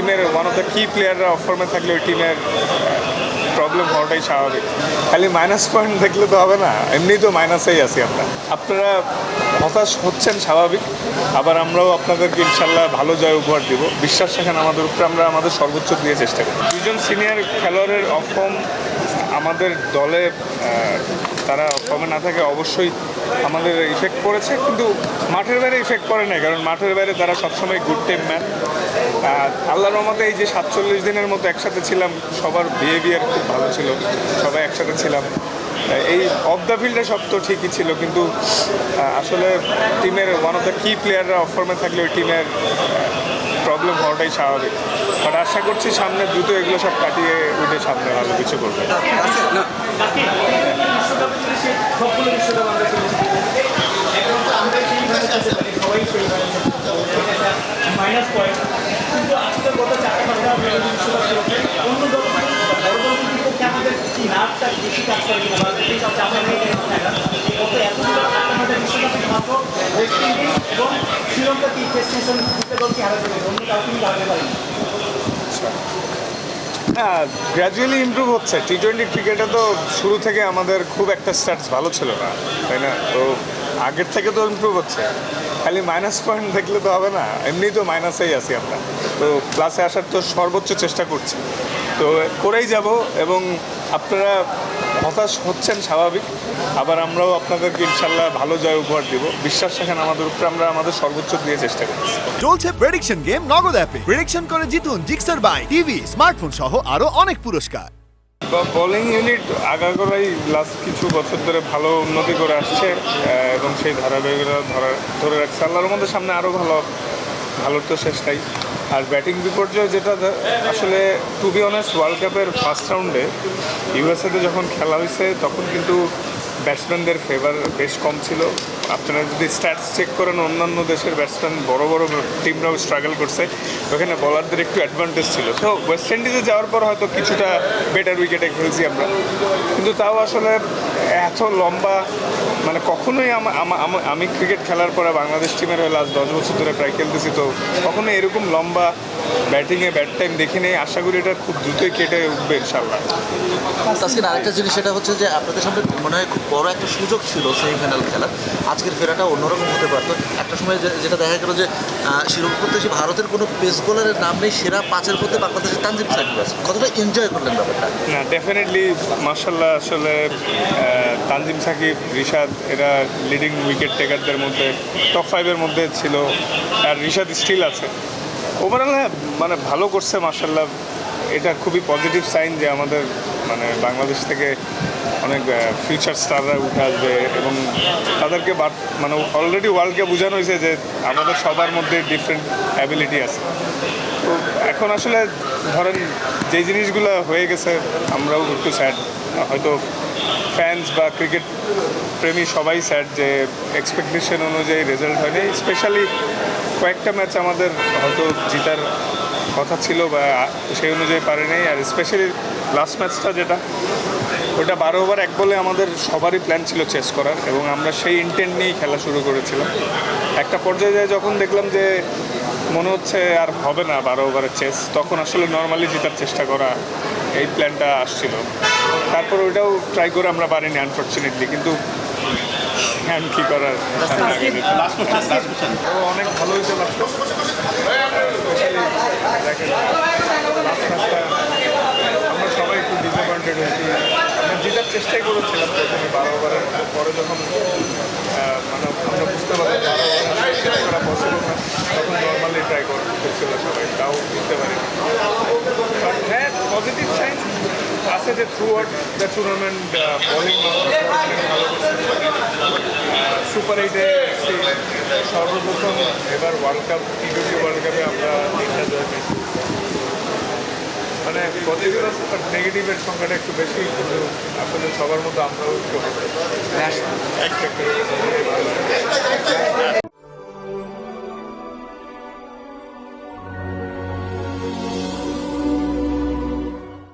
টিমের one of the কি প্লেয়াররা অফ ফর্মে থাকলে ওই টিমের প্রবলেম হওয়াটাই স্বাভাবিক। খালি মাইনাস পয়েন্ট দেখলে তো হবে না, এমনি তো মাইনাসেই আছি আমরা। আপনারা হতাশ হচ্ছেন স্বাভাবিক, আবার আমরাও আপনাদেরকে ইনশাল্লাহ ভালো জয় উপহার দিব। বিশ্বাস রাখেন, আমাদের উপরে আমরা আমাদের সর্বোচ্চ দিয়ে চেষ্টা করি। দুজন সিনিয়র খেলোয়াড়ের অফ ফর্ম আমাদের দলে তারা ফর্মে না থাকে অবশ্যই আমাদের ইফেক্ট পড়েছে, কিন্তু মাঠের বাইরে ইফেক্ট পড়ে না কারণ মাঠের বাইরে তারা সবসময় গুড টিম ম্যান আল্লাহর রহমতে এই যে সাতচল্লিশ দিনের মতো একসাথে ছিলাম, সবার বিহেভিয়ার খুব ভালো ছিল, সবাই একসাথে ছিলাম। এই অফ দ্য ফিল্ডে সব তো ঠিকই ছিল, কিন্তু আসলে টিমের ওয়ান অফ দ্য কি প্লেয়াররা অফ ফর্মে থাকলে ওই টিমের প্রবলেম হওয়াটাই স্বাভাবিক। বাট আশা করছি সামনে দ্রুত এগুলো সব কাটিয়ে উঠে সামনে ভালো কিছু করবে। এবং হ্যাঁ গ্র্যাজুয়ালি ইমপ্রুভ হচ্ছে। টি টোয়েন্টি ক্রিকেটে তো শুরু থেকে আমাদের খুব একটা স্টার্টস ভালো ছিল না, তাই না? তো আগের থেকে তো ইমপ্রুভ হচ্ছে। খালি মাইনাস পয়েন্ট দেখলে তো হবে না এমনি তো মাইনাসেই আছি আমরা। তো ক্লাসে আসার তো সর্বোচ্চ চেষ্টা করছি। তো করেই যাব এবং আপনারা হতাশ হচ্ছেন স্বাভাবিক। আবার আমরাও আপনাদেরকে ইনশাল্লাহ ভালো জয় উপহার দিব। বিশ্বাস রাখেন আমাদের উপরে আমরা আমাদের সর্বোচ্চ দিয়ে চেষ্টা করছি। চলছে প্রেডিকশন গেম নগদ অ্যাপে প্রেডিকশন করে জিতুন জিক্সার বাইক টিভি স্মার্টফোন সহ আরও অনেক পুরস্কার। বোলিং ইউনিট আগাগোড়াই লাস্ট কিছু বছর ধরে ভালো উন্নতি করে আসছে এবং সেই ধারাবাহিকতা ধরা ধরে রাখছে। আল্লাহর মধ্যে সামনে আরও ভালো ভালোর তো শেষ নাই। আর ব্যাটিং বিপর্যয় যেটা আসলে টু বি অনেস্ট ওয়ার্ল্ড কাপের ফার্স্ট রাউন্ডে ইউএসএতে যখন খেলা হয়েছে তখন কিন্তু ব্যাটসম্যানদের ফেভার বেশ কম ছিল। আপনারা যদি স্ট্যাটস চেক করেন, অন্যান্য দেশের ব্যাটসম্যান বড় বড় টিমরাও স্ট্রাগল করছে। ওখানে বলারদের একটু অ্যাডভান্টেজ ছিল। তো ওয়েস্ট ইন্ডিজে যাওয়ার পর হয়তো কিছুটা বেটার উইকেটে খেলছি আমরা। কিন্তু তাও আসলে এত লম্বা মানে কখনোই আমা- ক্রিকেট খেলার পরে বাংলাদেশ টিমের হয়ে লাস্ট দশ বছর ধরে প্রায় খেলতেছি, তো কখনোই এরকম লম্বা ব্যাটিংয়ে ব্যাট টাইম দেখি নেই। আশা করি এটা খুব দ্রুতই কেটে উঠবে ইনশাল্লাহ আজকের আরেকটা জিনিস সেটা হচ্ছে যে আপনাদের সামনে মনে হয় খুব বড় একটা সুযোগ ছিল সেমিফাইনাল খেলার আজকের ফেরাটা অন্যরকম হতে পারতো। একটা সময় যেটা দেখা গেল যে শিরোপ প্রত্যাশী ভারতের কোনো পেস বোলারের নাম নেই সেরা পাঁচের মধ্যে বাংলাদেশের তানজিম সাকিব আছে। কতটা এনজয় করলেন ব্যাপারটা? না ডেফিনেটলি মার্শাল্লাহ আসলে তানজিম সাকিব রিশাদ এরা লিডিং উইকেট টেকারদের মধ্যে টপ ফাইভের মধ্যে ছিল। আর রিশাদ স্টিল আছে। ওভারঅল হ্যাঁ মানে ভালো করছে মার্শাল্লাহ এটা খুবই পজিটিভ সাইন যে আমাদের মানে বাংলাদেশ থেকে অনেক ফিউচার স্টাররা উঠে আসবে এবং তাদেরকে মানে অলরেডি ওয়ার্ল্ডকে বোঝানো হয়েছে যে আমাদের সবার মধ্যে ডিফারেন্ট অ্যাবিলিটি আছে। তো এখন আসলে ধরেন, যে জিনিসগুলো হয়ে গেছে, আমরাও একটু স্যাড হয়তো ফ্যান্স বা ক্রিকেট প্রেমী সবাই স্যাড যে এক্সপেকটেশন অনুযায়ী রেজাল্ট হয়নি। স্পেশালি কয়েকটা ম্যাচ আমাদের হয়তো জিতার কথা ছিল বা সেই অনুযায়ী পারে নাই। আর স্পেশালি লাস্ট ম্যাচটা যেটা, ওটা বারো ওভার এক বলে আমাদের সবারই প্ল্যান ছিল চেস করার এবং আমরা সেই ইন্টেন্ট নিয়েই খেলা শুরু করেছিলাম। একটা পর্যায়ে যায় যখন দেখলাম যে মনে হচ্ছে আর হবে না বারো ওভারের চেস তখন আসলে নর্মালি জেতার চেষ্টা করা এই প্ল্যানটা আসছিল। তারপর ওইটাও ট্রাই করে আমরা পারিনি আনফর্চুনেটলি কিন্তু হ্যাঁ কী করার? ও অনেক ভালো হয়েছে লাগতো আমরা সবাই একটু ডিসঅ্যাপয়েন্টেড হয়েছি। আমরা জেতার চেষ্টাই করেছিলাম প্রথমে বারো ওভারের পরে যখন মানে আমরা বুঝতে পারলাম বারো ওভার শেষ করা পসিবল না তখন নর্মালি ট্রাই করছিল সবাই তাও বুঝতে পারি পজিটিভ সাইন আছে যে throughout the tournament bowling super এইটে সর্বপ্রথম এবার world cup T twenty world কাপে আমরা তিনটা জয় পেয়েছি। মানে পজিটিভ বাট নেগেটিভের সংখ্যাটা একটু বেশি কিন্তু আসলে সবার মধ্যে আমরাও একটু।